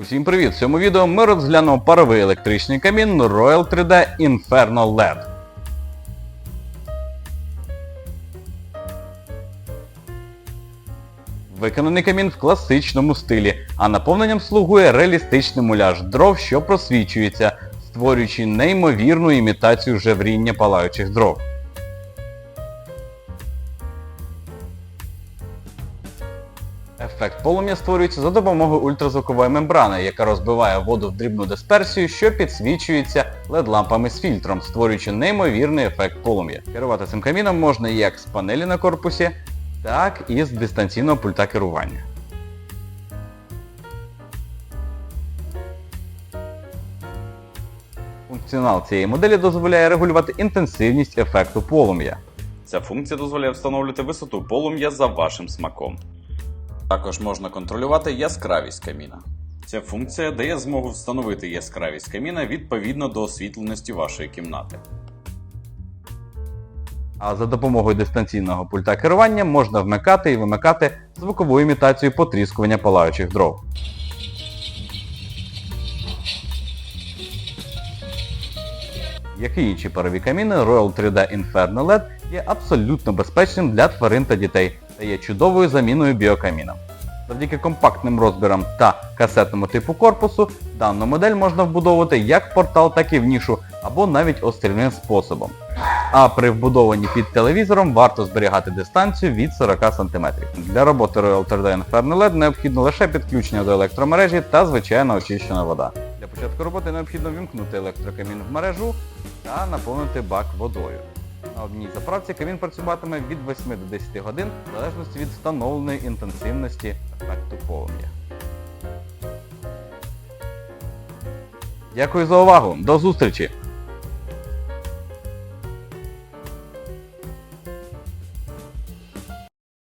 Усім привіт! В цьому відео ми розглянемо паровий електричний камін Royal 3D Inferno LED. Виконаний камін в класичному стилі, а наповненням слугує реалістичний муляж дров, що просвічується, створюючи неймовірну імітацію жевріння палаючих дров. Ефект полум'я створюється за допомогою ультразвукової мембрани, яка розбиває воду в дрібну дисперсію, що підсвічується LED-лампами з фільтром, створюючи неймовірний ефект полум'я. Керувати цим каміном можна як з панелі на корпусі, так і з дистанційного пульта керування. Функціонал цієї моделі дозволяє регулювати інтенсивність ефекту полум'я. Ця функція дозволяє встановлювати висоту полум'я за вашим смаком. Також можна контролювати яскравість каміна. Ця функція дає змогу встановити яскравість каміна відповідно до освітленості вашої кімнати. А за допомогою дистанційного пульта керування можна вмикати і вимикати звукову імітацію потріскування палаючих дров. Як і інші парові каміни, Royal 3D Inferno LED є абсолютно безпечним для тварин та дітей та є чудовою заміною біокамінам. Завдяки компактним розмірам та касетному типу корпусу дану модель можна вбудовувати як в портал, так і в нішу, або навіть острільним способом. А при вбудованні під телевізором варто зберігати дистанцію від 40 см. Для роботи Royal 3D Inferno LED необхідно лише підключення до електромережі та звичайно очищена вода. Для початку роботи необхідно вімкнути електрокамін в мережу та наповнити бак водою. Одній заправці камін працюватиме від 8 до 10 годин в залежності від встановленої інтенсивності ефекту полум'я. Дякую за увагу. До зустрічі!